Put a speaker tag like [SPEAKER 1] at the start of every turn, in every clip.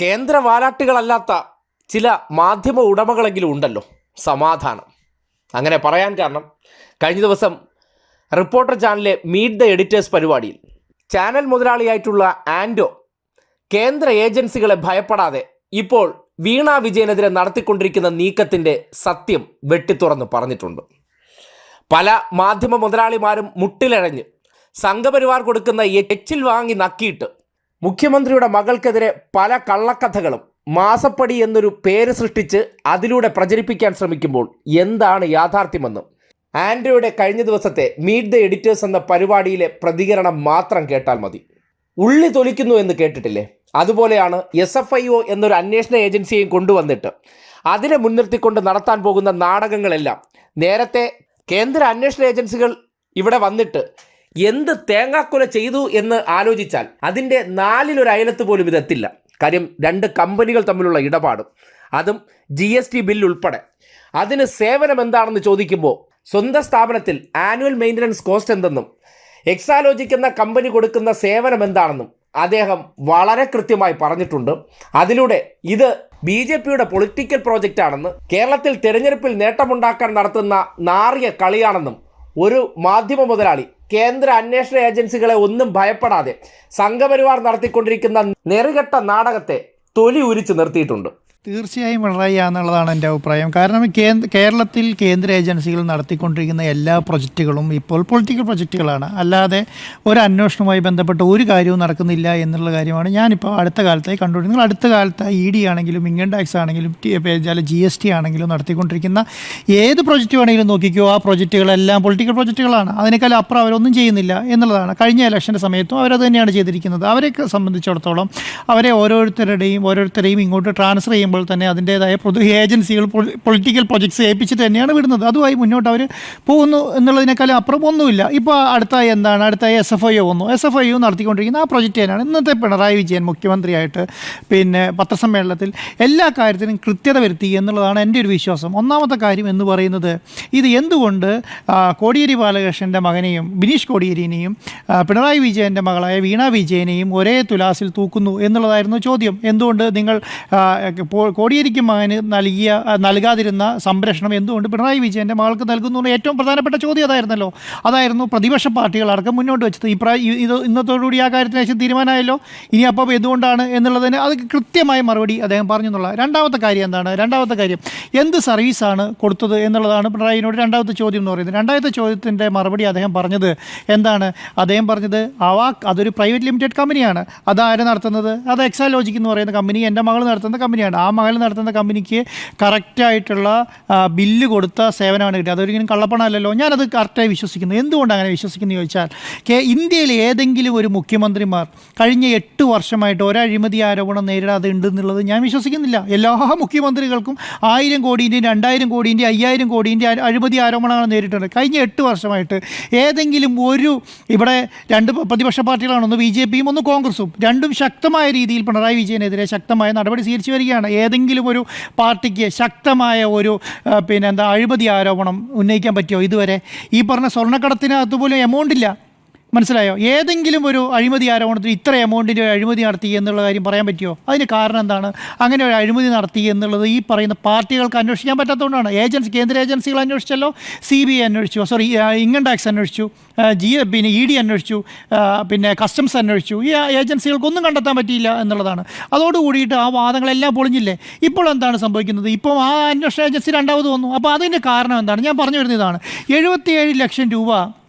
[SPEAKER 1] കേന്ദ്ര വാലാട്ടുകളല്ലാത്ത ചില മാധ്യമ ഉടമകളെങ്കിലും ഉണ്ടല്ലോ. സമാധാനം. അങ്ങനെ പറയാൻ കാരണം കഴിഞ്ഞ ദിവസം റിപ്പോർട്ടർ ചാനലിലെ മീറ്റ് ദ എഡിറ്റേഴ്സ് പരിപാടിയിൽ ചാനൽ മുതലാളിയായിട്ടുള്ള ആൻഡോ കേന്ദ്ര ഏജൻസികളെ ഭയപ്പെടാതെ ഇപ്പോൾ വീണാ വിജയനെതിരെ നടത്തിക്കൊണ്ടിരിക്കുന്ന നീക്കത്തിന്റെ സത്യം വെട്ടിത്തുറന്ന് പറഞ്ഞിട്ടുണ്ട്. പല മാധ്യമ മുതലാളിമാരും മുട്ടിലഴഞ്ഞ് സംഘപരിവാർ കൊടുക്കുന്ന എച്ചിൽ വാങ്ങി നക്കിയിട്ട് മുഖ്യമന്ത്രിയുടെ മകൾക്കെതിരെ പല കള്ളക്കഥകളും മാസപ്പടി എന്നൊരു പേര് സൃഷ്ടിച്ച് അതിലൂടെ പ്രചരിപ്പിക്കാൻ ശ്രമിക്കുമ്പോൾ എന്താണ് യാഥാർത്ഥ്യമെന്ന് ആൻഡ്രോയുടെ കഴിഞ്ഞ ദിവസത്തെ മീറ്റ് ദ എഡിറ്റേഴ്സ് എന്ന പരിപാടിയിലെ പ്രതികരണം മാത്രം കേട്ടാൽ മതി. ഉള്ളി തൊലിക്കുന്നു എന്ന് കേട്ടിട്ടില്ലേ? അതുപോലെയാണ് എസ് എഫ് ഐ ഒ എന്നൊരു അന്വേഷണ ഏജൻസിയെയും കൊണ്ടുവന്നിട്ട് അതിനെ മുൻനിർത്തിക്കൊണ്ട് നടത്താൻ പോകുന്ന നാടകങ്ങളെല്ലാം നേരത്തെ കേന്ദ്ര അന്വേഷണ ഏജൻസികൾ ഇവിടെ വന്നിട്ട് എന്ത് തേങ്ങാക്കൊല ചെയ്തു എന്ന് ആലോചിച്ചാൽ അതിന്റെ നാലിലൊരു അയലത്ത് പോലും ഇതെത്തില്ല. കാര്യം രണ്ട് കമ്പനികൾ തമ്മിലുള്ള ഇടപാടും അതും ജി എസ് ടി ബില്ല് ഉൾപ്പെടെ. അതിന് സേവനം എന്താണെന്ന് ചോദിക്കുമ്പോൾ സ്വന്തം സ്ഥാപനത്തിൽ ആനുവൽ മെയിന്റനൻസ് കോസ്റ്റ് എന്തെന്നും എക്സാലോജിക് എന്ന കമ്പനി കൊടുക്കുന്ന സേവനം എന്താണെന്നും അദ്ദേഹം വളരെ കൃത്യമായി പറഞ്ഞിട്ടുണ്ട്. അതിലൂടെ ഇത് ബി ജെ പിയുടെ പൊളിറ്റിക്കൽ പ്രോജക്റ്റ് ആണെന്ന് കേരളത്തിൽ തെരഞ്ഞെടുപ്പിൽ നേട്ടമുണ്ടാക്കാൻ നടത്തുന്ന നാറിയ കളിയാണെന്നും ഒരു മാധ്യമ മുതലാളി കേന്ദ്ര അന്വേഷണ ഏജൻസികളെ ഒന്നും ഭയപ്പെടാതെ സംഘപരിവാർ നടത്തിക്കൊണ്ടിരിക്കുന്ന നെറുകെട്ട നാടകത്തെ തൊലി ഉരിച്ചു നിർത്തിയിട്ടുണ്ട്.
[SPEAKER 2] തീർച്ചയായും പിണറായി എന്നുള്ളതാണ് എന്റെ അഭിപ്രായം. കാരണം കേരളത്തിൽ കേന്ദ്ര ഏജൻസികൾ നടത്തിക്കൊണ്ടിരിക്കുന്ന എല്ലാ പ്രൊജക്റ്റുകളും ഇപ്പോൾ പൊളിറ്റിക്കൽ പ്രൊജക്റ്റുകളാണ്. അല്ലാതെ ഒരു അന്വേഷണവുമായി ബന്ധപ്പെട്ട് ഒരു കാര്യവും നടക്കുന്നില്ല എന്നുള്ള കാര്യമാണ് ഞാനിപ്പോൾ അടുത്ത കാലത്തായി കണ്ടുകൊണ്ടിരിക്കുന്നത്. അടുത്ത കാലത്തായി ഇ ഡി ആണെങ്കിലും ഇൻകം ടാക്സ് ആണെങ്കിലും ജി എസ് ടി ആണെങ്കിലും നടത്തിക്കൊണ്ടിരിക്കുന്ന ഏത് പ്രൊജക്റ്റ് വേണമെങ്കിലും നോക്കിക്കോ ആ പ്രൊജക്റ്റുകളെല്ലാം പൊളിറ്റിക്കൽ പ്രൊജക്റ്റുകളാണ്. അതിനേക്കാൾ അപ്പുറം അവരൊന്നും ചെയ്യുന്നില്ല എന്നുള്ളതാണ്. കഴിഞ്ഞ ഇലക്ഷന്റെ സമയത്തും അവരത് തന്നെയാണ് ചെയ്തിരിക്കുന്നത്. അവരെ സംബന്ധിച്ചിടത്തോളം അവരെ ഓരോരുത്തരുടെയും ഓരോരുത്തരെയും ഇങ്ങോട്ട് ട്രാൻസ്ഫർ ചെയ്യുമ്പോൾ തന്നെ അതിന്റേതായ പൊതു ഏജൻസികൾ പൊളിറ്റിക്കൽ പ്രൊജക്ട്സ് ഏൽപ്പിച്ചിട്ട് തന്നെയാണ് വിടുന്നത്. അതുമായി മുന്നോട്ട് അവർ പോകുന്നു എന്നുള്ളതിനേക്കാളും അപ്പുറം ഒന്നുമില്ല ഇപ്പോൾ അടുത്തായി എന്താണ്? അടുത്തായി എസ് എഫ് ഐ വന്നു. എസ് എഫ് ഐ നടത്തിക്കൊണ്ടിരിക്കുന്ന ആ പ്രൊജക്റ്റ് തന്നെയാണ് ഇന്നത്തെ പിണറായി വിജയൻ മുഖ്യമന്ത്രിയായിട്ട് പിന്നെ പത്രസമ്മേളനത്തിൽ എല്ലാ കാര്യത്തിനും കൃത്യത വരുത്തി എന്നുള്ളതാണ് എന്റെ ഒരു വിശ്വാസം. ഒന്നാമത്തെ കാര്യം എന്ന് പറയുന്നത് ഇത് എന്തുകൊണ്ട് കോടിയേരി ബാലകൃഷ്ണന്റെ മകനെയും ബിനീഷ് കോടിയേരിനെയും പിണറായി വിജയന്റെ മകളായ വീണ വിജയനെയും ഒരേ തുലാസിൽ തൂക്കുന്നു എന്നുള്ളതായിരുന്നു ചോദ്യം. എന്തുകൊണ്ട് നിങ്ങൾ കോടിയേരിക്ക് മകന് നൽകിയ നൽകാതിരുന്ന സംരക്ഷണം എന്തുകൊണ്ട് പിണറായി വിജയന്റെ മകൾക്ക് നൽകുന്നു ഏറ്റവും പ്രധാനപ്പെട്ട ചോദ്യം അതായിരുന്നല്ലോ. അതായിരുന്നു പ്രതിപക്ഷ പാർട്ടികളടക്കം മുന്നോട്ട് വെച്ചത്. ഈ പ്രാ ഈ- ഇത് ഇന്നത്തോടുകൂടി ആ കാര്യത്തിന് ശേഷം തീരുമാനമായല്ലോ. ഇനി അപ്പോൾ എന്തുകൊണ്ടാണ് എന്നുള്ളതിന് അത് കൃത്യമായ മറുപടി അദ്ദേഹം പറഞ്ഞു എന്നുള്ള രണ്ടാമത്തെ കാര്യം എന്താണ്? രണ്ടാമത്തെ കാര്യം എന്ത് സർവീസാണ് കൊടുത്തത് എന്നുള്ളതാണ് പിണറായിനോട് രണ്ടാമത്തെ ചോദ്യം എന്ന് പറയുന്നത്. രണ്ടാമത്തെ ചോദ്യത്തിന്റെ മറുപടി അദ്ദേഹം പറഞ്ഞത് എന്താണ്? അദ്ദേഹം പറഞ്ഞത് അവാക് അതൊരു പ്രൈവറ്റ് ലിമിറ്റഡ് കമ്പനിയാണ് അതാരും നടത്തുന്നത്? അത് എക്സാലോജിക് എന്ന് പറയുന്ന കമ്പനി എന്റെ മകൾ നടത്തുന്ന കമ്പനിയാണ് ആ മകൾ നടത്തുന്ന കമ്പനിക്ക് കറക്റ്റായിട്ടുള്ള ബില്ല് കൊടുത്ത സേവനമാണ് കിട്ടിയത്. അതൊരിക്കലും കള്ളപ്പണമല്ലല്ലോ. ഞാനത് കറക്റ്റായി വിശ്വസിക്കുന്നു. എന്തുകൊണ്ട് അങ്ങനെ വിശ്വസിക്കുന്നു ചോദിച്ചാൽ കെ ഇന്ത്യയിൽ ഏതെങ്കിലും ഒരു മുഖ്യമന്ത്രിമാർ കഴിഞ്ഞ എട്ട് വർഷമായിട്ട് ഒരഴിമതി ആരോപണം നേരിടാതെ ഉണ്ടെന്നുള്ളത് ഞാൻ വിശ്വസിക്കുന്നില്ല. എല്ലാ മുഖ്യമന്ത്രികൾക്കും ആയിരം കോടീന്റെയും രണ്ടായിരം കോടീന്റെയും അയ്യായിരം കോടീന്റെ അഴിമതി ആരോപണങ്ങൾ നേരിട്ടുണ്ട്. കഴിഞ്ഞ എട്ട് വർഷമായിട്ട് ഏതെങ്കിലും ഒരു ഇവിടെ രണ്ട് പ്രതിപക്ഷ പാർട്ടികളാണ് ഒന്ന് ബി ജെ പിയും ഒന്ന് കോൺഗ്രസും. രണ്ടും ശക്തമായ രീതിയിൽ പിണറായി വിജയനെതിരെ ശക്തമായ നടപടി സ്വീകരിച്ചു വരികയാണ്. ഏതെങ്കിലും ഒരു പാർട്ടിക്ക് ശക്തമായ ഒരു പിന്നെ എന്താ അഴിമതി ആരോപണം ഉന്നയിക്കാൻ പറ്റിയോ ഇതുവരെ? ഈ പറഞ്ഞ സ്വർണക്കടത്തിനകത്ത് പോലും എമൗണ്ട് ഇല്ല. മനസ്സിലായോ? ഏതെങ്കിലും ഒരു അഴിമതി ആരോപണത്തിൽ ഇത്ര എമൗണ്ടിന്റെ ഒരു അഴിമതി നടത്തി എന്നുള്ള കാര്യം പറയാൻ പറ്റുമോ അതിന് കാരണം എന്താണ്? അങ്ങനെ ഒരു അഴിമതി നടത്തി എന്നുള്ളത് ഈ പറയുന്ന പാർട്ടികൾക്ക് അന്വേഷിക്കാൻ പറ്റാത്തതുകൊണ്ടാണ്. ഏജൻസി കേന്ദ്ര ഏജൻസികൾ അന്വേഷിച്ചല്ലോ സി ബി ഐ അന്വേഷിച്ചു സോറി ഇൻകം ടാക്സ് അന്വേഷിച്ചു ജി പിന്നെ ഇ ഡി അന്വേഷിച്ചു പിന്നെ കസ്റ്റംസ് അന്വേഷിച്ചു. ഈ ഏജൻസികൾക്കൊന്നും കണ്ടെത്താൻ പറ്റിയില്ല എന്നുള്ളതാണ്. അതോടുകൂടിയിട്ട് ആ വാദങ്ങളെല്ലാം പൊളിഞ്ഞില്ലേ? ഇപ്പോൾ എന്താണ് സംഭവിക്കുന്നത്? ഇപ്പോൾ ആ അന്വേഷണ ഏജൻസി രണ്ടാമത് വന്നു. അപ്പോൾ അതിന്റെ കാരണം എന്താണ്? ഞാൻ പറഞ്ഞു വരുന്നതാണ്. എഴുപത്തിയേഴ് ലക്ഷം രൂപ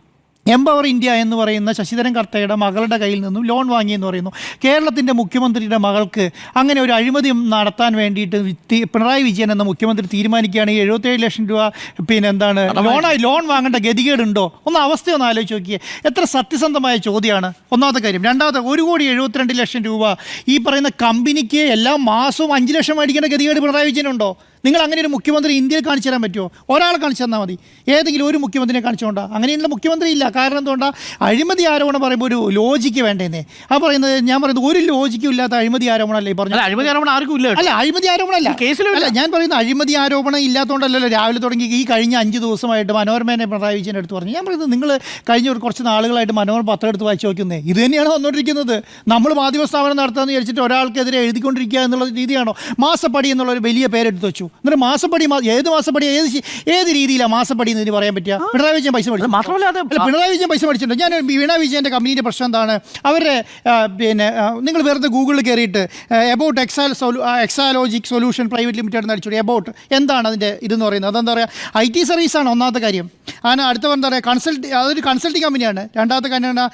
[SPEAKER 2] എംപവർ ഇന്ത്യ എന്ന് പറയുന്ന ശശിധരൻ കർത്തയുടെ മകളുടെ കയ്യിൽ നിന്നും ലോൺ വാങ്ങിയെന്ന് പറയുന്നു. കേരളത്തിന്റെ മുഖ്യമന്ത്രിയുടെ മകൾക്ക് അങ്ങനെ ഒരു അഴിമതി നടത്താൻ വേണ്ടിയിട്ട് പിണറായി വിജയൻ എന്ന മുഖ്യമന്ത്രി തീരുമാനിക്കുകയാണെങ്കിൽ എഴുപത്തേഴ് ലക്ഷം രൂപ പിന്നെ എന്താണ് ലോണായി ലോൺ വാങ്ങേണ്ട ഗതികേടുണ്ടോ? ഒന്ന് അവസ്ഥ ഒന്ന് ആലോചിച്ച് നോക്കിയേ. എത്ര സത്യസന്ധമായ ചോദ്യമാണ്. ഒന്നാമത്തെ കാര്യം. രണ്ടാമത്തെ ഒരു കോടി എഴുപത്തിരണ്ട് ലക്ഷം രൂപ ഈ പറയുന്ന കമ്പനിക്ക് എല്ലാ മാസവും അഞ്ച് ലക്ഷം മേടിക്കേണ്ട ഗതികേട് പിണറായി വിജയനുണ്ടോ നിങ്ങൾ അങ്ങനെ ഒരു മുഖ്യമന്ത്രി ഇന്ത്യയിൽ കാണിച്ചു തരാൻ പറ്റുമോ? ഒരാളെ കാണിച്ചു തന്നാൽ മതി. ഏതെങ്കിലും ഒരു മുഖ്യമന്ത്രിയെ കാണിച്ചുകൊണ്ടാ. അങ്ങനെയുള്ള മുഖ്യമന്ത്രി ഇല്ല. കാരണം എന്തുകൊണ്ടാ? അഴിമതി ആരോപണം പറയുമ്പോൾ ഒരു ലോജിക്ക് വേണ്ടേന്നേ. ആ പറയുന്നത് ഞാൻ പറയുന്നത് ഒരു ലോജിക്കും ഇല്ലാത്ത അഴിമതി ആരോപണമല്ലേ പറഞ്ഞു
[SPEAKER 3] അഴിമതി ആരോപണം ആർക്കും ഇല്ല
[SPEAKER 2] അല്ല അഴിമതി ആരോപണമല്ല
[SPEAKER 3] കേസിലും ഇല്ല.
[SPEAKER 2] അല്ല ഞാൻ പറയുന്നത് അഴിമതി ആരോപണം ഇല്ലാത്തതുകൊണ്ടല്ലല്ലോ രാവിലെ തുടങ്ങി ഈ കഴിഞ്ഞ അഞ്ച് ദിവസമായിട്ട് മനോരമേനെ പിണറായി വിജയൻ എടുത്ത് പറഞ്ഞു. ഞാൻ പറയുന്നത് നിങ്ങൾ കഴിഞ്ഞ ഒരു കുറച്ച് നാളുകളായിട്ട് മനോരമ പത്രം എടുത്ത് വായിച്ചു നോക്കുന്നേ. ഇത് തന്നെയാണ് വന്നുകൊണ്ടിരിക്കുന്നത് നമ്മൾ മാധ്യമ സ്ഥാപനം നടത്താമെന്ന് വിചാരിച്ചിട്ട് ഒരാൾക്കെതിരെ എഴുതിക്കൊണ്ടിരിക്കുക എന്നുള്ള രീതിയാണോ? മാസപ്പടി എന്നുള്ള ഒരു വലിയ പേരെടുത്ത് വെച്ചു. എന്നിട്ട് മാസപ്പടി മാ- ഏത് മാസപ്പടി ഏത് ശി- ഏത് രീതിയിലാണ് മാസപ്പടി എന്ന് ഇതിന് പറയാൻ പറ്റുക? പിണറായി വിജയൻ പൈസ മേടിച്ചു
[SPEAKER 3] മാത്രമല്ല അത്
[SPEAKER 2] അല്ല പിണറായി വിജയൻ പൈസ മേടിച്ചിട്ടുണ്ട്? ഞാൻ വീണ വിജയന്റെ കമ്പനീന്റെ പ്രശ്നം എന്താണ്? അവരുടെ ആ, പിന്നെ നിങ്ങൾ വെറുതെ ഗൂഗിളിൽ കയറിയിട്ട് about exal solu Exalogic solution private limited എന്ന് അടിച്ചു എബൌട്ട് എന്താണ് അതിന്റെ ഇതെന്ന് പറയുന്നത്? അതെന്താ പറയുക ഐ ടി സർവീസാണ് ഒന്നാമത്തെ കാര്യം. അങ്ങനെ അടുത്ത എന്താ പറയുക കൺസൾട്ട് അതൊരു കൺസൾട്ടിങ് കമ്പനിയാണ് രണ്ടാമത്തെ കാര്യമാണ്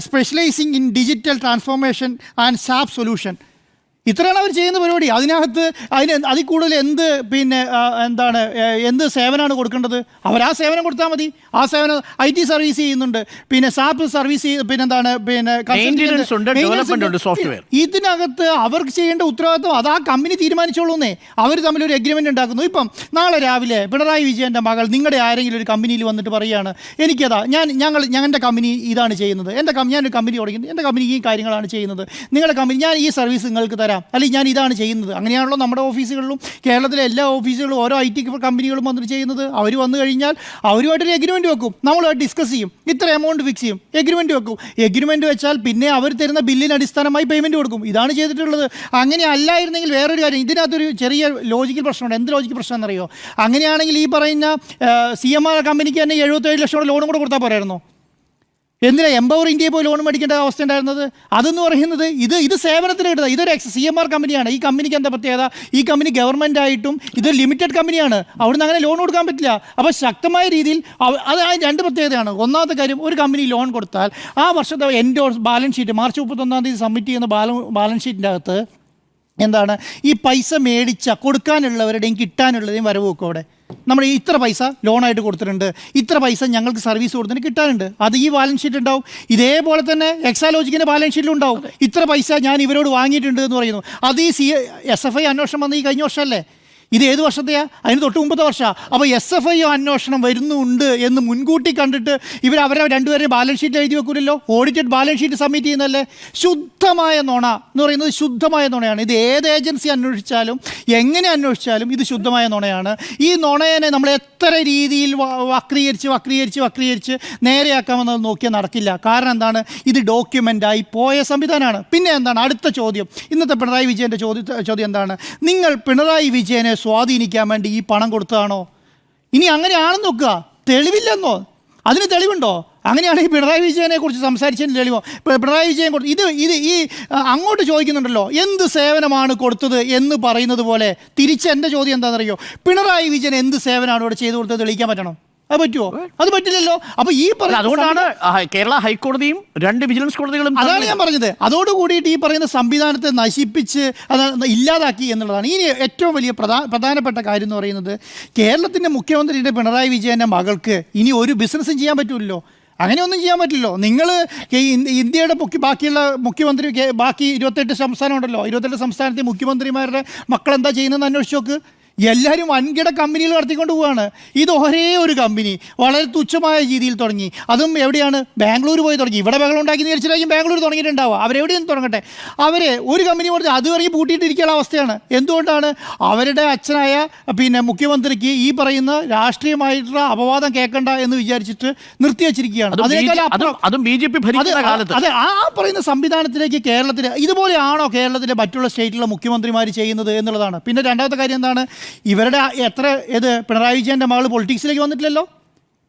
[SPEAKER 2] specializing in digital transformation and SAP solution ഇത്രയാണ് അവർ ചെയ്യുന്ന പരിപാടി. അതിനകത്ത് അതിന് അതിൽ കൂടുതൽ എന്ത് പിന്നെ എന്താണ് എന്ത് സേവനമാണ് കൊടുക്കേണ്ടത്? അവർ ആ സേവനം കൊടുത്താൽ മതി. ആ സേവനം ഐ ടി സർവീസ് ചെയ്യുന്നുണ്ട്. പിന്നെ സാപ്പ് സർവീസ് പിന്നെ
[SPEAKER 3] ഉണ്ട്, software.
[SPEAKER 2] ഇതിനകത്ത് അവർക്ക് ചെയ്യേണ്ട ഉത്തരവാദിത്വം അത് ആ കമ്പനി തീരുമാനിച്ചോളൂന്നേ. അവർ തമ്മിൽ ഒരു എഗ്രിമെന്റ് ഉണ്ടാക്കുന്നു. ഇപ്പം നാളെ രാവിലെ പിണറായി വിജയന്റെ മകൾ നിങ്ങളുടെ ആരെങ്കിലും ഒരു കമ്പനിയിൽ വന്നിട്ട് പറയുകയാണ് എനിക്കതാ ഞാൻ ഞങ്ങൾ ഞങ്ങളുടെ കമ്പനി ഇതാണ് ചെയ്യുന്നത്. എന്റെ ഞാനൊരു കമ്പനി തുടങ്ങി എന്റെ കമ്പനി ഈ കാര്യങ്ങളാണ് ചെയ്യുന്നത്. നിങ്ങളുടെ കമ്പനി ഞാൻ ഈ സർവീസ് നിങ്ങൾക്ക് തരാം. അല്ലെങ്കിൽ ഞാൻ ഇതാണ് ചെയ്യുന്നത്. അങ്ങനെയാണല്ലോ നമ്മുടെ ഓഫീസുകളിലും കേരളത്തിലെ എല്ലാ ഓഫീസുകളിലും ഓരോ ഐ ടി കമ്പനികളും വന്നിട്ട് ചെയ്യുന്നത്. അവർ വന്നു കഴിഞ്ഞാൽ അവരുമായിട്ടൊരു എഗ്രിമെന്റ് വെക്കും. നമ്മളുമായിട്ട് ഡിസ്കസ് ചെയ്യും. ഇത്ര എമൗണ്ട് ഫിക്സ് ചെയ്യും. എഗ്രിമെന്റ് വെക്കും. എഗ്രിമെന്റ് വെച്ചാൽ പിന്നെ അവർ തരുന്ന ബില്ലിന് അടിസ്ഥാനമായി പേയ്മെന്റ് കൊടുക്കും. ഇതാണ് ചെയ്തിട്ടുള്ളത്. അങ്ങനെ അല്ലായിരുന്നെങ്കിൽ വേറൊരു കാര്യം. ഇതിനകത്തൊരു ചെറിയ ലോജിക്കൽ പ്രശ്നമുണ്ട്. എന്ത് ലോജിക്കൽ പ്രശ്നം എന്നറിയോ? അങ്ങനെയാണെങ്കിൽ ഈ പറയുന്ന സി എം ആർ കമ്പനിക്ക് തന്നെ എഴുപത്തേഴ് ലക്ഷം ലോണും കൂടെ കൊടുത്താൽ പോരായിരുന്നോ? എന്തിനാ എംപവർ ഇന്ത്യയെ പോയി ലോൺ മേടിക്കേണ്ട അവസ്ഥ ഉണ്ടായിരുന്നത്? അതെന്ന് പറയുന്നത് ഇത് ഇത് സേവനത്തിന് കിട്ടുന്നത് ഇതൊരു എക്സ് സി എം ആർ കമ്പനിയാണ് ഈ കമ്പനിക്ക് എന്താ പ്രത്യേകത? ഈ കമ്പനി ഗവൺമെന്റ് ആയിട്ടും ഇത് ലിമിറ്റഡ് കമ്പനിയാണ് അവിടുന്ന് അങ്ങനെ ലോൺ കൊടുക്കാൻ പറ്റില്ല. അപ്പോൾ ശക്തമായ രീതിയിൽ അത് രണ്ട് പ്രത്യേകതയാണ്. ഒന്നാമത്തെ കാര്യം ഒരു കമ്പനി ലോൺ കൊടുത്താൽ ആ വർഷത്തെ എൻഡോഴ്സ് ബാലൻസ് ഷീറ്റ് മാർച്ച് മുപ്പത്തൊന്നാം തീയതി സബ്മിറ്റ് ചെയ്യുന്ന ബാലൻസ് ഷീറ്റിന്റെ അകത്ത് എന്താണ്? ഈ പൈസ മേടിച്ച കൊടുക്കാനുള്ളവരുടെയും കിട്ടാനുള്ളതെയും വരവൊക്കെ വെക്കും അവിടെ. നമ്മൾ ഈ ഇത്ര പൈസ ലോണായിട്ട് കൊടുത്തിട്ടുണ്ട്. ഇത്ര പൈസ ഞങ്ങൾക്ക് സർവീസ് കൊടുത്തിട്ട് കിട്ടാനുണ്ട്. അത് ഈ ബാലൻസ് ഷീറ്റ് ഉണ്ടാവും. ഇതേപോലെ തന്നെ എക്സാലോജിക്കിന്റെ ബാലൻസ് ഷീറ്റിലും ഉണ്ടാവും. ഇത്ര പൈസ ഞാൻ ഇവരോട് വാങ്ങിയിട്ടുണ്ട് എന്ന് പറയുന്നു. അത് ഈ സി എസ് എഫ് ഐ അന്വേഷണം വന്ന് ഈ കഴിഞ്ഞ വർഷമല്ലേ? ഇത് ഏത് വർഷത്തെയാ? അതിന് തൊട്ട് മുമ്പത്തെ വർഷമാണ് അപ്പോൾ എസ് എഫ് ഐ അന്വേഷണം വരുന്നുണ്ട് എന്ന് മുൻകൂട്ടി കണ്ടിട്ട് ഇവർ അവരെ രണ്ടുപേരെയും ബാലൻസ് ഷീറ്റ് എഴുതി വെക്കൂലല്ലോ? ഓഡിറ്റഡ് ബാലൻസ് ഷീറ്റ് സബ്മിറ്റ് ചെയ്യുന്നതല്ലേ? ശുദ്ധമായ നോണ എന്ന് പറയുന്നത് ശുദ്ധമായ നോണയാണ്. ഇത് ഏത് ഏജൻസി അന്വേഷിച്ചാലും എങ്ങനെ അന്വേഷിച്ചാലും ഇത് ശുദ്ധമായ നോണയാണ്. ഈ നുണയനെ നമ്മൾ എത്ര രീതിയിൽ വക്രീകരിച്ച് വക്രീകരിച്ച് വക്രീകരിച്ച് നേരെയാക്കാമെന്നത് നോക്കിയാൽ നടക്കില്ല. കാരണം എന്താണ്? ഇത് ഡോക്യുമെന്റായി പോയ സംവിധാനമാണ്. പിന്നെ എന്താണ്? അടുത്ത ചോദ്യം. ഇന്നത്തെ പിണറായി വിജയന്റെ ചോദ്യ ചോദ്യം എന്താണ്? നിങ്ങൾ പിണറായി വിജയനെ സ്വാധീനിക്കാൻ വേണ്ടി ഈ പണം കൊടുത്തതാണോ? ഇനി അങ്ങനെയാണെന്ന് നോക്കുക. തെളിവില്ലെന്നോ? അതിന് തെളിവുണ്ടോ? അങ്ങനെയാണെങ്കിൽ പിണറായി വിജയനെ കുറിച്ച് സംസാരിച്ചതിന് തെളിവോ? പിണറായി വിജയൻ കൊടുത്തു ഇത് ഇത് ഈ അങ്ങോട്ട് ചോദിക്കുന്നുണ്ടല്ലോ. എന്ത് സേവനമാണ് കൊടുത്തത് എന്ന് പറയുന്നത് പോലെ തിരിച്ച് എന്റെ ചോദ്യം എന്താണെന്നറിയോ? പിണറായി വിജയൻ എന്ത് സേവനമാണ് ഇവിടെ ചെയ്തു കൊടുത്തത് തെളിയിക്കാൻ പറ്റണം? അത് പറ്റുമോ അത് പറ്റില്ലല്ലോ. അപ്പൊ ഈ പറഞ്ഞ
[SPEAKER 3] അതുകൊണ്ടാണ് കേരള ഹൈക്കോടതിയും രണ്ട് വിജിലൻസ് കോടതികളും
[SPEAKER 2] അതാണ് ഞാൻ പറഞ്ഞത്. അതോട് കൂടിയിട്ട് ഈ പറയുന്ന സംവിധാനത്തെ നശിപ്പിച്ച് അത് ഇല്ലാതാക്കി എന്നുള്ളതാണ്. ഇനി ഏറ്റവും വലിയ പ്രധാന പ്രധാനപ്പെട്ട കാര്യം എന്ന് പറയുന്നത് കേരളത്തിന്റെ മുഖ്യമന്ത്രിയുടെ പിണറായി വിജയന്റെ മകൾക്ക് ഇനി ഒരു ബിസിനസ്സും ചെയ്യാൻ പറ്റില്ലല്ലോ അങ്ങനെയൊന്നും ചെയ്യാൻ പറ്റില്ലല്ലോ. നിങ്ങൾ ഇന്ത്യയുടെ മുഖ്യ ബാക്കിയുള്ള മുഖ്യമന്ത്രി ബാക്കി ഇരുപത്തെട്ട് സംസ്ഥാനം ഉണ്ടല്ലോ. ഇരുപത്തെട്ട് സംസ്ഥാനത്തെ മുഖ്യമന്ത്രിമാരുടെ മക്കൾ എന്താ ചെയ്യുന്നതെന്ന് അന്വേഷിച്ച് നോക്ക്. എല്ലാവരും വൻകിട കമ്പനികൾ നടത്തിക്കൊണ്ട് പോവുകയാണ് ഇത് ഒരേ ഒരു കമ്പനി. വളരെ തുച്ഛമായ രീതിയിൽ തുടങ്ങി. അതും എവിടെയാണ്? ബാംഗ്ലൂർ പോയി തുടങ്ങി. ഇവിടെ ബഹളം ഉണ്ടാക്കി വിചാരിച്ചിട്ടായിരിക്കും ബാംഗ്ലൂർ തുടങ്ങിയിട്ടുണ്ടാവുക. അവരെവിടെ നിന്ന് തുടങ്ങട്ടെ. അവരെ ഒരു കമ്പനി കൊടുത്ത് അത് ഇറങ്ങി പൂട്ടിയിട്ടിരിക്കുന്ന അവസ്ഥയാണ്. എന്തുകൊണ്ടാണ്? അവരുടെ അച്ഛനായ പിന്നെ മുഖ്യമന്ത്രിക്ക് ഈ പറയുന്ന രാഷ്ട്രീയമായിട്ടുള്ള അപവാദം കേൾക്കണ്ട എന്ന് വിചാരിച്ചിട്ട് നിർത്തിവെച്ചിരിക്കുകയാണ്
[SPEAKER 3] അതും
[SPEAKER 2] അതിനേക്കാൾ
[SPEAKER 3] അതും
[SPEAKER 2] ആ പറയുന്ന സംവിധാനത്തിലേക്ക് കേരളത്തിൽ ഇതുപോലെയാണോ കേരളത്തിലെ മറ്റുള്ള സ്റ്റേറ്റിലെ മുഖ്യമന്ത്രിമാർ ചെയ്യുന്നത് എന്നുള്ളതാണ്. പിന്നെ രണ്ടാമത്തെ കാര്യം എന്താണ്? ഇവരുടെ എത്ര ഏത് പിണറായി വിജയന്റെ മകൾ പൊളിറ്റിക്സിലേക്ക് വന്നിട്ടില്ലല്ലോ?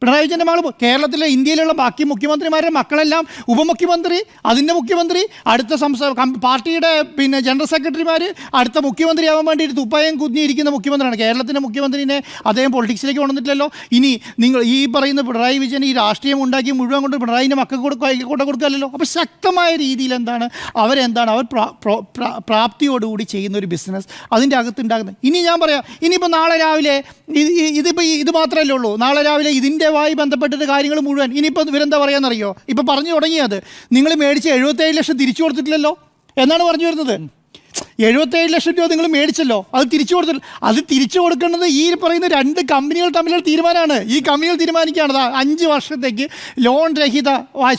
[SPEAKER 2] പിണറായി വിജയന്റെ മകൾ കേരളത്തിലെ ഇന്ത്യയിലുള്ള ബാക്കി മുഖ്യമന്ത്രിമാരുടെ മക്കളെല്ലാം ഉപമുഖ്യമന്ത്രി അതിന്റെ മുഖ്യമന്ത്രി അടുത്ത സംസ്ഥാന പാർട്ടിയുടെ പിന്നെ ജനറൽ സെക്രട്ടറിമാർ അടുത്ത മുഖ്യമന്ത്രിയാവാൻ വേണ്ടിയിട്ട് തുപ്പായം കുഞ്ഞിയിരിക്കുന്ന മുഖ്യമന്ത്രിയാണ്. കേരളത്തിന്റെ മുഖ്യമന്ത്രിനെ അദ്ദേഹം പൊളിറ്റിക്സിലേക്ക് കൊണ്ടുവന്നിട്ടില്ലല്ലോ. ഇനി നിങ്ങൾ ഈ പറയുന്ന പിണറായി വിജയൻ ഈ രാഷ്ട്രീയം ഉണ്ടാക്കി മുഴുവൻ കൊണ്ട് പിണറായിന്റെ കൈ കൊണ്ട് കൊടുക്കാമല്ലോ അപ്പോൾ ശക്തമായ രീതിയിൽ എന്താണ് അവരെന്താണ് അവർ പ്രാ- പ്രോ- പ്രാപ്തിയോടുകൂടി ചെയ്യുന്ന ഒരു ബിസിനസ് അതിന്റെ അകത്തുണ്ടാകുന്നത് ഇനി ഞാൻ പറയാം ഇനിയിപ്പോൾ നാളെ രാവിലെ ഇത് ഇതിപ്പോൾ ഇത് മാത്രമല്ലേ ഉള്ളൂ. നാളെ രാവിലെ ഇതിന്റെ വായി ബന്ധപ്പെട്ടിട്ട് കാര്യങ്ങൾ മുഴുവൻ. ഇനിയിപ്പോൾ ഇവരെന്താ പറയാന്നറിയോ? ഇപ്പോൾ പറഞ്ഞു തുടങ്ങിയത്. നിങ്ങൾ മേടിച്ച് എഴുപത്തേഴ് ലക്ഷം തിരിച്ചു കൊടുത്തിട്ടില്ലല്ലോ? എന്നാണ് പറഞ്ഞു വരുന്നത്. എഴുപത്തേഴ് ലക്ഷം രൂപ നിങ്ങൾ മേടിച്ചല്ലോ. അത് തിരിച്ചു കൊടുത്തില്ല അത് തിരിച്ചു കൊടുക്കേണ്ടത് ഈ പറയുന്ന രണ്ട് കമ്പനികൾ തമ്മിലുള്ള തീരുമാനമാണ്. ഈ കമ്പനികൾ തീരുമാനിക്കുകയാണ്. ദാ അഞ്ച് വർഷത്തേക്ക് ലോൺ രഹിത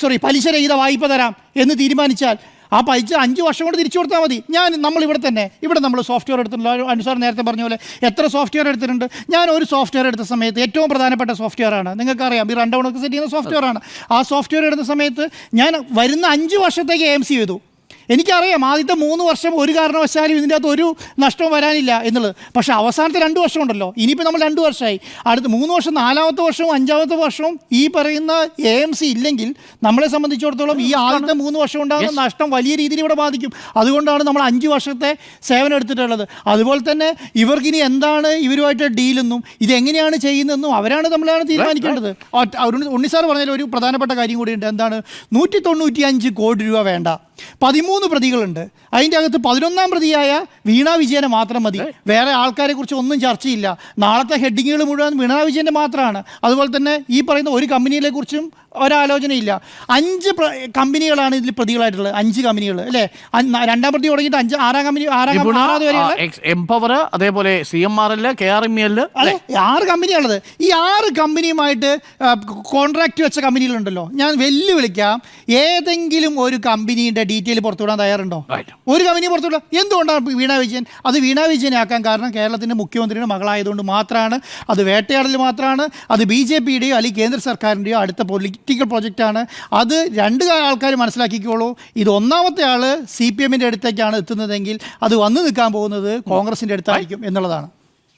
[SPEAKER 2] സോറി പലിശ രഹിത വായ്പ തരാം എന്ന് തീരുമാനിച്ചാൽ ആ പൈസ അഞ്ച് വർഷം കൊണ്ട് തിരിച്ചു കൊടുത്താൽ മതി. ഞാൻ നമ്മൾ ഇവിടെ തന്നെ. ഇവിടെ നമ്മൾ സോഫ്റ്റ്വെയർ എടുത്തിട്ടുണ്ട് അനുസാർ നേരത്തെ പറഞ്ഞ പോലെ എത്ര സോഫ്റ്റ്വെയർ എടുത്തിട്ടുണ്ട്? ഞാൻ ഒരു സോഫ്റ്റ്വെയർ എടുത്ത സമയത്ത് ഏറ്റവും പ്രധാനപ്പെട്ട സോഫ്റ്റ്വെയർ ആണ്. നിങ്ങൾക്കറിയാം ഈ റൺ ഡൗൺ ഒക്കെ സെറ്റ് ചെയ്യുന്ന സോഫ്റ്റ്വെയർ ആണ്. ആ സോഫ്റ്റ്വെയർ എടുത്ത സമയത്ത് ഞാൻ വരുന്ന അഞ്ച് വർഷത്തേക്ക് എം സി ചെയ്തു. എനിക്കറിയാം ആദ്യത്തെ മൂന്ന് വർഷം ഒരു കാരണവശാലും ഇതിന്റെ അകത്ത് ഒരു നഷ്ടവും വരാനില്ല എന്നുള്ളത്. പക്ഷേ അവസാനത്തെ രണ്ട് വർഷം ഉണ്ടല്ലോ. ഇനിയിപ്പോൾ നമ്മൾ രണ്ട് വർഷമായി. അടുത്ത മൂന്ന് വർഷം നാലാമത്തെ വർഷവും അഞ്ചാമത്തെ വർഷവും ഈ പറയുന്ന എ എം സി ഇല്ലെങ്കിൽ നമ്മളെ സംബന്ധിച്ചിടത്തോളം ഈ ആദ്യത്തെ മൂന്ന് വർഷം ഉണ്ടാകുന്ന നഷ്ടം വലിയ രീതിയിൽ ഇവിടെ ബാധിക്കും. അതുകൊണ്ടാണ് നമ്മൾ അഞ്ച് വർഷത്തെ സേവനം എടുത്തിട്ടുള്ളത്. അതുപോലെ തന്നെ ഇവർക്കിനി എന്താണ് ഇവരുമായിട്ട് ഡീലെന്നും ഇതെങ്ങനെയാണ് ചെയ്യുന്നതെന്നും അവരാണ് നമ്മളാണ് തീരുമാനിക്കേണ്ടത്. ഉണ്ണി സാർ പറഞ്ഞതിൽ ഒരു പ്രധാനപ്പെട്ട കാര്യം കൂടിയുണ്ട് എന്താണ്? നൂറ്റി തൊണ്ണൂറ്റി അഞ്ച് കോടി രൂപ വേണ്ട. പതിമൂന്ന് പ്രതികളുണ്ട്. അതിന്റെ അകത്ത് പതിനൊന്നാം പ്രതിയായ വീണ വിജയനെ മാത്രം മതി. വേറെ ആൾക്കാരെ കുറിച്ച് ഒന്നും ചർച്ചയില്ല. നാളത്തെ ഹെഡിങ്ങുകൾ മുഴുവൻ വീണ വിജയന്റെ മാത്രമാണ്. അതുപോലെ തന്നെ ഈ പറയുന്ന ഒരു കമ്പനിയെ കുറിച്ചും ഒരാലോചനയില്ല. അഞ്ച് പ്ര- കമ്പനികളാണ് ഇതിൽ പ്രതികളായിട്ടുള്ളത്. അഞ്ച് കമ്പനികൾ അല്ലേ? രണ്ടാം പ്രതി തുടങ്ങിയിട്ട് അഞ്ച് ആറാം കമ്പനി ആറാം ആറാമത്
[SPEAKER 3] എംപവർ അതേപോലെ C M R L K R M L
[SPEAKER 2] അതെ ആറ് കമ്പനിയാണുള്ളത് ഈ ആറ് കമ്പനിയുമായിട്ട് കോൺട്രാക്ട് വെച്ച കമ്പനികളുണ്ടല്ലോ. ഞാൻ വെല്ലുവിളിക്കാം. ഏതെങ്കിലും ഒരു കമ്പനിയുടെ ഡീറ്റെയിൽ പുറത്തുവിടാൻ തയ്യാറുണ്ടോ? ഒരു കമ്പനി പുറത്തുവിടാം എന്തുകൊണ്ടാണ് വീണ വിജയൻ? അത് വീണ വിജയനെ ആക്കാൻ കാരണം കേരളത്തിന്റെ മുഖ്യമന്ത്രിയുടെ മകളായതുകൊണ്ട് മാത്രമാണ് അത് വേട്ടയാടൽ മാത്രമാണ് അത് ബി ജെ പിയുടെയോ അല്ലെങ്കിൽ കേന്ദ്ര സർക്കാരിന്റെയോ അടുത്ത പൊളിറ്റിക്കൽ പ്രൊജക്റ്റാണ് അത് രണ്ട് ആൾക്കാർ മനസ്സിലാക്കിക്കോളൂ. ഇത് ഒന്നാമത്തെ ആൾ സി പി എമ്മിന്റെ അടുത്തേക്കാണ് എത്തുന്നതെങ്കിൽ അത് വന്നു നിൽക്കാൻ പോകുന്നത് കോൺഗ്രസിന്റെ അടുത്തായിരിക്കും എന്നുള്ളതാണ്.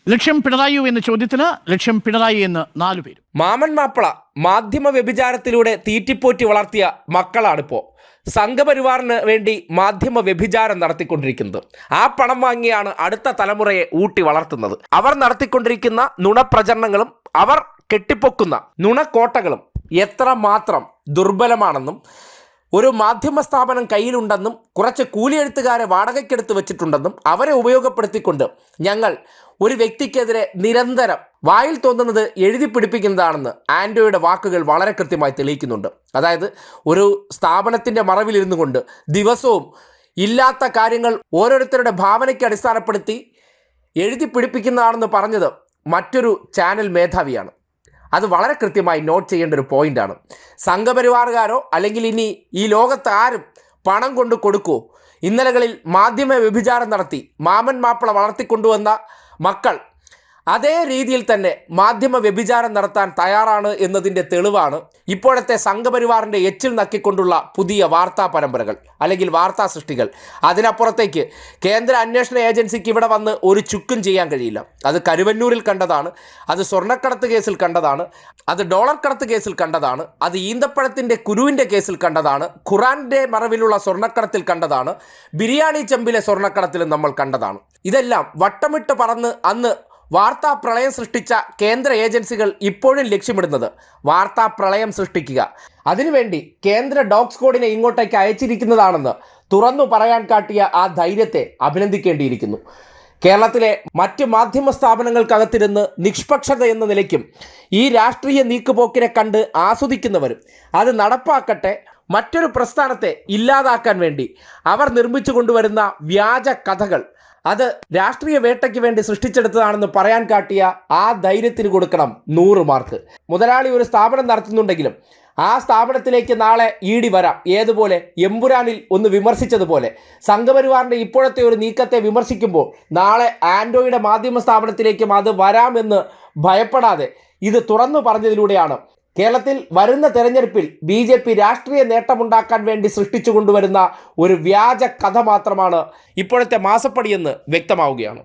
[SPEAKER 3] ലക്ഷ്യം പിണറായി എന്ന ചോദ്യത്തിന് ലക്ഷ്യം പിണറായി എന്ന് നാലു പേര്.
[SPEAKER 1] മാമൻ മാപ്പിള മാധ്യമ വ്യഭിചാരത്തിലൂടെ തീറ്റിപ്പോറ്റി വളർത്തിയ മക്കളാണിപ്പോൾ സംഘപരിവാറിന് വേണ്ടി മാധ്യമ വ്യഭിചാരം നടത്തിക്കൊണ്ടിരിക്കുന്നത്. ആ പണം വാങ്ങിയാണ് അടുത്ത തലമുറയെ ഊട്ടി വളർത്തുന്നത്. അവർ നടത്തിക്കൊണ്ടിരിക്കുന്ന നുണപ്രചരണങ്ങളും അവർ കെട്ടിപ്പൊക്കുന്ന നുണക്കോട്ടകളും എത്ര മാത്രം ദുർബലമാണെന്നും ഒരു മാധ്യമ സ്ഥാപനം കയ്യിലുണ്ടെന്നും കുറച്ച് കൂലിയെഴുത്തുകാരെ വാടകയ്ക്കെടുത്ത് വെച്ചിട്ടുണ്ടെന്നും അവരെ ഉപയോഗപ്പെടുത്തിക്കൊണ്ട് ഞങ്ങൾ ഒരു വ്യക്തിക്കെതിരെ നിരന്തരം വായിൽ തോന്നുന്നത് എഴുതി പിടിപ്പിക്കുന്നതാണെന്ന് ആൻഡോയുടെ വാക്കുകൾ വളരെ കൃത്യമായി തെളിയിക്കുന്നുണ്ട്. അതായത് ഒരു സ്ഥാപനത്തിന്റെ മറവിലിരുന്നു കൊണ്ട് ദിവസവും ഇല്ലാത്ത കാര്യങ്ങൾ ഓരോരുത്തരുടെ ഭാവനയ്ക്ക് അടിസ്ഥാനപ്പെടുത്തി എഴുതി പിടിപ്പിക്കുന്നതാണെന്ന് പറഞ്ഞത് മറ്റൊരു ചാനൽ മേധാവിയാണ്. അത് വളരെ കൃത്യമായി നോട്ട് ചെയ്യേണ്ട ഒരു പോയിന്റാണ് സംഘപരിവാറുകാരോ അല്ലെങ്കിൽ ഇനി ഈ ലോകത്ത് ആരും പണം കൊണ്ട് കൊടുക്കൂ? ഇന്നലകളിൽ മാധ്യമ വ്യഭിചാരം നടത്തി മാമൻ മാപ്പിള വളർത്തിക്കൊണ്ടുവന്ന മക്കൾ അതേ രീതിയിൽ തന്നെ മാധ്യമ വ്യഭിചാരം നടത്താൻ തയ്യാറാണ് എന്നതിന്റെ തെളിവാണ് ഇപ്പോഴത്തെ സംഘപരിവാറിന്റെ എച്ചിൽ നക്കിക്കൊണ്ടുള്ള പുതിയ വാർത്താ പരമ്പരകൾ അല്ലെങ്കിൽ വാർത്താ സൃഷ്ടികൾ. അതിനപ്പുറത്തേക്ക് കേന്ദ്ര അന്വേഷണ ഏജൻസിക്ക് ഇവിടെ വന്ന് ഒരു ചുക്കും ചെയ്യാൻ കഴിയില്ല. അത് കരുവന്നൂരിൽ കണ്ടതാണ് അത് സ്വർണക്കടത്ത് കേസിൽ കണ്ടതാണ് അത് ഡോളർ കടത്ത് കേസിൽ കണ്ടതാണ് അത് ഈന്തപ്പഴത്തിന്റെ കുരുവിന്റെ കേസിൽ കണ്ടതാണ് ഖുറാന്റെ മറവിലുള്ള സ്വർണക്കടത്തിൽ കണ്ടതാണ് ബിരിയാണി ചെമ്പിലെ സ്വർണക്കടത്തിലും നമ്മൾ കണ്ടതാണ്. ഇതെല്ലാം വട്ടമിട്ട് പറന്ന് അന്ന് വാർത്താ പ്രളയം സൃഷ്ടിച്ച കേന്ദ്ര ഏജൻസികൾ ഇപ്പോഴും ലക്ഷ്യമിടുന്നത് വാർത്താ പ്രളയം സൃഷ്ടിക്കുക. അതിനുവേണ്ടി കേന്ദ്ര ഡോഗ് കോഡിനെ ഇങ്ങോട്ടേക്ക് അയച്ചിരിക്കുന്നതാണെന്ന് തുറന്നു പറയാൻ കാട്ടിയ ആ ധൈര്യത്തെ അഭിനന്ദിക്കേണ്ടിയിരിക്കുന്നു. കേരളത്തിലെ മറ്റ് മാധ്യമ സ്ഥാപനങ്ങൾക്കകത്തിരുന്ന് നിഷ്പക്ഷത എന്ന നിലയ്ക്കും ഈ രാഷ്ട്രീയ നീക്കുപോക്കിനെ കണ്ട് ആസ്വദിക്കുന്നവരും അത് നടപ്പാക്കട്ടെ മറ്റൊരു പ്രസ്ഥാനത്തെ ഇല്ലാതാക്കാൻ വേണ്ടി അവർ നിർമ്മിച്ചു കൊണ്ടുവരുന്ന വ്യാജ കഥകൾ അത് രാഷ്ട്രീയ വേട്ടയ്ക്ക് വേണ്ടി സൃഷ്ടിച്ചെടുത്തതാണെന്ന് പറയാൻ കാട്ടിയ ആ ധൈര്യത്തിന് കൊടുക്കണം നൂറ് മാർക്ക്. മുതലാളി ഒരു സ്ഥാപനം നടത്തുന്നുണ്ടെങ്കിലും ആ സ്ഥാപനത്തിലേക്ക് നാളെ ഈടി വരാം. ഏതുപോലെ? എമ്പുരാനിൽ ഒന്ന് വിമർശിച്ചതുപോലെ. സംഘപരിവാറിന്റെ ഇപ്പോഴത്തെ ഒരു നീക്കത്തെ വിമർശിക്കുമ്പോൾ നാളെ ആൻഡോയുടെ മാധ്യമ സ്ഥാപനത്തിലേക്കും അത് വരാമെന്ന് ഭയപ്പെടാതെ ഇത് തുറന്നു പറഞ്ഞതിലൂടെയാണ് കേരളത്തിൽ വരുന്ന തെരഞ്ഞെടുപ്പിൽ ബി ജെ പി രാഷ്ട്രീയ നേട്ടമുണ്ടാക്കാൻ വേണ്ടി സൃഷ്ടിച്ചു കൊണ്ടുവരുന്ന ഒരു വ്യാജ കഥ മാത്രമാണ് ഇപ്പോഴത്തെ മാസപ്പടിയെന്ന് വ്യക്തമാവുകയാണ്.